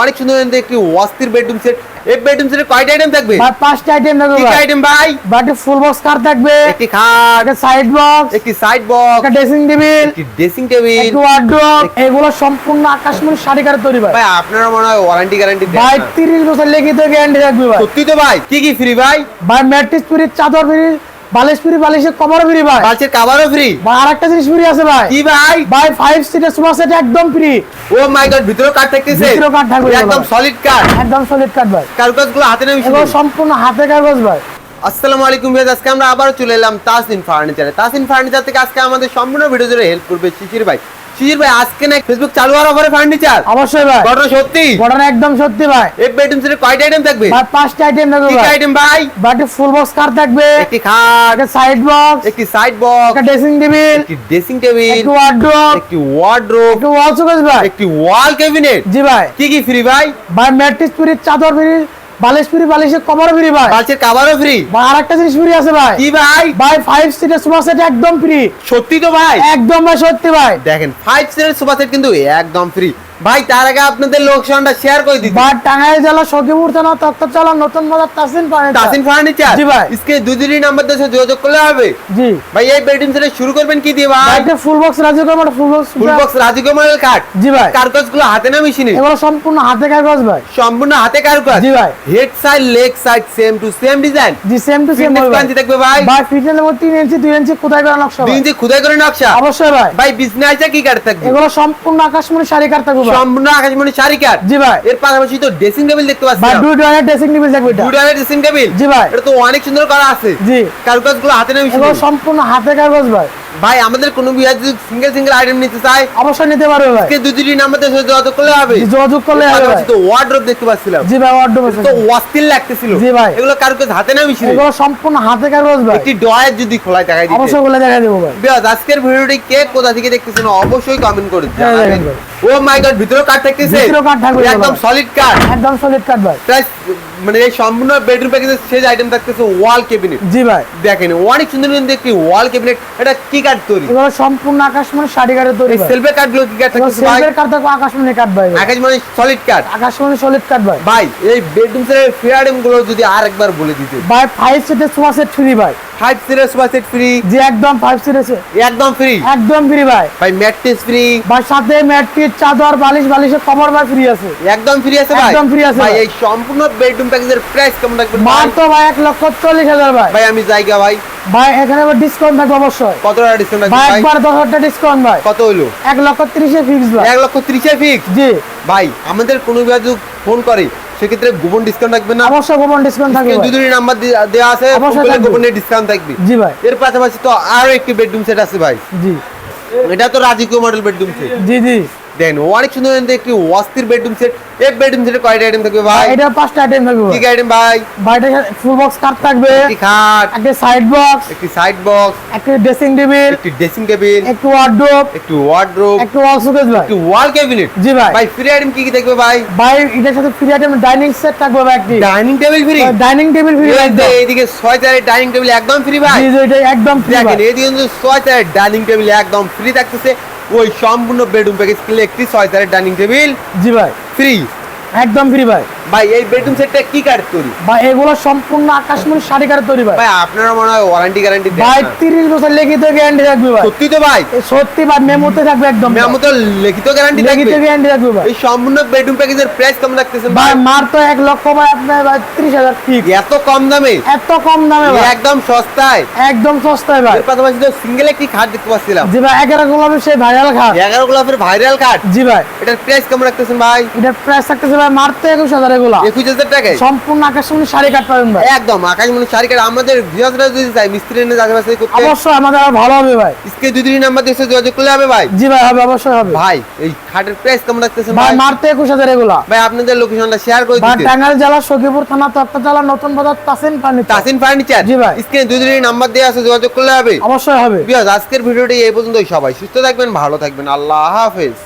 অনেক সুন্দর একটি অস্থির বেডরুম সেট এই বেডরুম সেটে কয়টা আইটেম থাকবে? ভাই পাঁচটা আইটেম থাকবে কি আইটেম ভাই। বাটি ফুল বক্স কার থাকবে। একটি খাট একটা সাইড বক্স একটি সাইড বক্স একটা ড্রেসিং টেবিল একটি ড্রেসিং টেবিল একটু ওয়ার্ড্রপ এগুলো সম্পূর্ণ আকাশমণি শাড়ি কারে তৈরি ভাই। ভাই আপনারা মনে হয় ওয়ারেন্টি গ্যারান্টি দেন ভাই না। তিরিশ বছর লিখিত গ্যারান্টি থাকবে ভাই। সত্যি তো ভাই কি কি ফ্রি ভাই? ভাই ম্যাট্রিক্স ফ্রি চাদর ফ্রি বালিশ ফ্রি বালিশের কভার ফ্রি ভাই। বালচের কাভারও ফ্রি ভাই আরেকটা জিনিস ফ্রি আছে ভাই। কি ভাই? ভাই ফাইভ সিটের সোফা সেট একদম ফ্রি ও মাই গড ভিতরে কাট থাকতেছে? থাকবে একদম সলিড কাট একদম সলিড কাট ভাই। হাতে এগুলো সম্পূর্ণ হাতে কাগজ ভাই। আসসালামু আলাইকুম ভাই আজকে আমরা আবারও চলে এলাম তাসিন ফার্নিচারে। তাসিন ফার্নিচার থেকে আজকে আমাদের সম্পূর্ণ ভিডিও জুড়ে হেল্প করবে শিশির ভাই। শিশির ভাই আজকে না ফেসবুক চালু হওয়ার পরে ফার্নিচার অবশ্যই ভাই। ঘটনা সত্যি? ঘটনা একদম সত্যি ভাই। এই বেডরুম সেটে কয়টা আইটেম থাকবে? ভাই পাঁচটা আইটেম থাকবে কি কি আইটেম ভাই? বাটি ফুল বক্স কার থাকবে। একটি খাট। একটা সাইড বক্স একটি সাইড বক্স একটা ড্রেসিং টেবিল একটি ড্রেসিং টেবিল একটু ওয়ার্ড্রপ একটি ওয়ার্ড্রোব একটু ওয়াল শোকেস ভাই। একটি ওয়াল ক্যাবিনেট জি ভাই। কি কি ফ্রি ভাই? ভাই ম্যাট্রিক্স ফ্রি চাদর ফ্রি বালিশ ফ্রি বালিশের কভার ফ্রি ভাই। বালিশের কভারও ফ্রি ভাই আরেকটা জিনিস ফ্রি আছে ভাই। কি ভাই? ভাই ফাইভ সিটের সোফা সেট একদম ফ্রি সত্যি তো ভাই? একদম ভাই সত্যি ভাই। দেখেন ফাইভ সিটের সোফা সেট কিন্তু একদম ফ্রি ভাই তার আগে আপনাদের লোকসানটা শেয়ার করে দিন বা টাঙ্গাইল জেলা সখীপুর থানা তত্ত্বচলা নতুন বাজার তাসিন ফার্নিচার তাসিন ফার্নিচার জি ভাই। इसके দুদিনই নাম্বার দেশে যোগাযোগ করলে হবে। জি। ভাই এই বেডিং সেটা শুরু করবেন কি দিয়ে ভাই? এটা full box Raju Kamal full box full box Raju Kamal cut জি ভাই। কারকাজগুলো হাতে না মেশিনে? এগুলো সম্পূর্ণ হাতে কারকাজ ভাই। সম্পূর্ণ হাতে কারকাজ জি ভাই। Head side leg side same to same design G same to same কাঞ্জি দেখবে ভাই। ভাই ফিটের মধ্যে 3 ইঞ্চি 2 ইঞ্চি খোদাই করা নকশা ভাই? 3 ইঞ্চি খোদাই করা নকশা? অবশ্যই ভাই। ভাই বিজনেসটা কি কাট থাকবে? এগুলো সম্পূর্ণ আকাশমণি শাড়ি কাট থাকবে সম্পূর্ণ আকাশমণি শাড়ি কাট জি ভাই। এর পাশাপাশি তো ড্রেসিং টেবিল দেখতে ভাই পাচ্ছি দুই ড্রেসিং টেবিল দেখবে এটা। ড্রেসিং টেবিল জি ভাই। এটা তো অনেক সুন্দর করা আছে। জি। হাতে এগুলো সম্পূর্ণ হাতে কাগজ ভাই। ভাই আমাদের কোনো বিহার যদি সিঙ্গেল সিঙ্গেল আইটেম নিতে চায় অবশ্যই নিতে পারবে ভাই। আজকে দুই দুটি যোগাযোগ করলে হবে। যোগাযোগ করলে হবে ভাই। তো ওয়ার্ড্রপ দেখতে পাচ্ছিলাম। জি ভাই অর্ডার তো অস্থির লাগতেছিল। জি ভাই। এগুলো কারুকাজ হাতে না মেশিনে এগুলো সম্পূর্ণ হাতে কাগজ ভাই। একটি ডয়ার যদি খোলায় দেখাই দিতে। অবশ্যই বলে দেখা দেবো ভাই। বিয়াজ আজকের ভিডিওটি কে কোথা থেকে দেখতেছেন অবশ্যই কমেন্ট করে জানাবেন। ও মাই গড ভিতরেও কাট থাকতেছে? কাঠ থাকবে একদম সলিড কাট একদম সলিড কাট ভাই। প্লাস মানে এই সম্পূর্ণ বেডরুম প্যাকেজের শেষ আইটেম থাকতেছে ওয়াল ক্যাবিনেট জি ভাই। দেখেন অনেক সুন্দর সুন্দর একটি ওয়াল ক্যাবিনেট এটা কি কাঠ তৈরি? এগুলো সম্পূর্ণ আকাশমণি শাড়ি কাঠের তৈরি সেলফের কাঠগুলো কি কাঠ থাকতেছে ভাই? সিলভার কাঠ থাকবে আকাশমণি কাঠ ভাই। আকাশ মানে সলিড কাঠ আকাশমণি সলিড কাঠ ভাই। ভাই এই বেডরুম সেটের ফেয়ারিংগুলো যদি আরেকবার বলে দিতে। ভাই ফাইভ সিটের সোফা সেট ফ্রি ভাই। ফাইভ সিটের সোফা সেট ফ্রি জি একদম ফাইভ সিটের একদম ফ্রি একদম ফ্রি ভাই। ভাই ম্যাট্রেস ফ্রি ভাই সাথে ম্যাট্রিক চাদর বালিশ বালিশের কভার ভাই ফ্রি আছে। একদম ফ্রি আছে ভাই? একদম free আছে ভাই। এই সম্পূর্ণ বেডরুম প্যাকেজের প্রাইস কেমন মার তো ভাই এক লক্ষ চল্লিশ হাজার ভাই। ভাই আমি জায়গা ভাই। ভাই এখানে আবার ডিসকাউন্ট থাকবে অবশ্যই। কত টাকা ডিসকাউন্ট রাখবেন ভাই একবার দশ হাজার ডিসকাউন্ট ভাই। কত হইল? এক লক্ষ তিরিশে ফিক্স ভাই। এক লক্ষ ত্রিশে ফিক্স জি। ভাই আমাদের কোনো যদি ফোন করে সেক্ষেত্রে গোপন ডিসকাউন্ট থাকবে না? অবশ্যই গোপন ডিসকাউন্ট থাকবে ভাই। নাম্বার দেওয়া আছে অবশ্যই গোপনে ডিসকাউন্ট থাকবে। জি ভাই। এর পাশাপাশি তো আরও একটি বেডরুম সেট আছে ভাই। জি। এটা তো রাজকীয় মডেল বেডরুম সেট জি জি। দেন অনেক সুন্দর একটি অস্থির বেডরুম সেট এই বেডরুম সেটে কয়টা আইটেম থাকবে ভাই? এটা পাঁচটা আইটেম থাকবে কি আইটেম ভাই? ভাইটা ফুল বক্স কাঠ থাকবে। একটি খাট। একটা সাইড বক্স একটি সাইড বক্স একটা ড্রেসিং টেবিল একটি ড্রেসিং টেবিল একটু ওয়ার্ড্রোব একটি ওয়ার্ড্রোব একটু ওয়াল শোকেস ভাই। একটি ওয়াল ক্যাবিনেট জি ভাই। ভাই ফ্রি আইটেম কি কি থাকবে ভাই? ভাই এটার সাথে ফ্রি আইটেম ডাইনিং সেট থাকবে ভাই একটি। Dining table free dining table free এইদিকে ছয় চারের ডাইনিং টেবিল একদম ফ্রি ভাই। জি এটা একদম ফ্রি ভাই। এইদিকে কিন্তু ছয় চারের ডাইনিং টেবিল একদম ফ্রি থাকতেছে। ওই সম্পূর্ণ বেডরুম প্যাকেজ কিনলে একটি ছয় চারের ডাইনিং টেবিল জি ভাই। ফ্রি একদম ফ্রি ভাই। ভাই এই বেডরুম সেটটা কি কাঠ তৈরি? ভাই এগুলো সম্পূর্ণ আকাশমণি শাড়ি কাঠের তৈরি ভাই। ভাই আপনারা মনে হয় ওয়ারেন্টি গ্যারান্টি দেন ভাই না। তিরিশ বছর লিখিত গ্যারান্টি থাকবে ভাই। সত্যি তো ভাই? সত্যি ভাই মেমোতে থাকবে একদম ভাই। আমি তো লিখিত গ্যারান্টি লিখিত গ্যারান্টি থাকবে ভাই। এই সম্পূর্ণ বেডরুম প্যাকেজের প্রাইস কেমন রাখতেছেন ভাই? মার তো এক লক্ষ ভাই আপনার হাজার এত কম দামে? এত কম দামে ভাই। একদম সস্তায়? একদম সস্তায় ভাই। এর পাশাপাশি তো সিঙ্গেল একটি খাট দেখতে পাচ্ছিলাম। জি ভাই এগারো গোলাপের সেই ভাইরাল খাট। এগারো গোলাপের ভাইরাল খাট? জি ভাই। এটার প্রাইস কেমন রাখতেছেন ভাই? এটার প্রাইস থাকতেছে ভাই মার তো একুশ হাজার এগুলা। একুশ টাকায়? সম্পূর্ণ আকাশমণি শাড়ি কাট পাবেন ভাই। একদম আকাশ শাড়ি কাট। আমাদের বৃহস্পতিবার যদি যাই মিস্ত্রি এনে যাচাই করতে অবশ্যই আমাদের ভালো হবে ভাই। ইসকে দুই দিন নাম্বার দিয়ে যোগাযোগ করলে হবে ভাই? জি ভাই হবে অবশ্যই হবে। ভাই এই খাটের প্রাইস কেমন রাখতেছেন ভাই ভাই? মার তো একুশ হাজার এগুলা। ভাই আপনাদের লোকেশনটা শেয়ার করে ভাই দিতে। টাঙ্গাইল জেলা সখীপুর থানা তত্ত্ব জেলা নতুন বাজার তাসিন পানি তাসিন ফার্নিচার জি ভাই। দুই দিনের নাম্বার দেওয়া আছে যোগাযোগ করলে হবে। অবশ্যই হবে। আজকের ভিডিওটি এই পর্যন্তই সবাই। সুস্থ থাকবেন ভালো থাকবেন। আল্লাহ হাফেজ।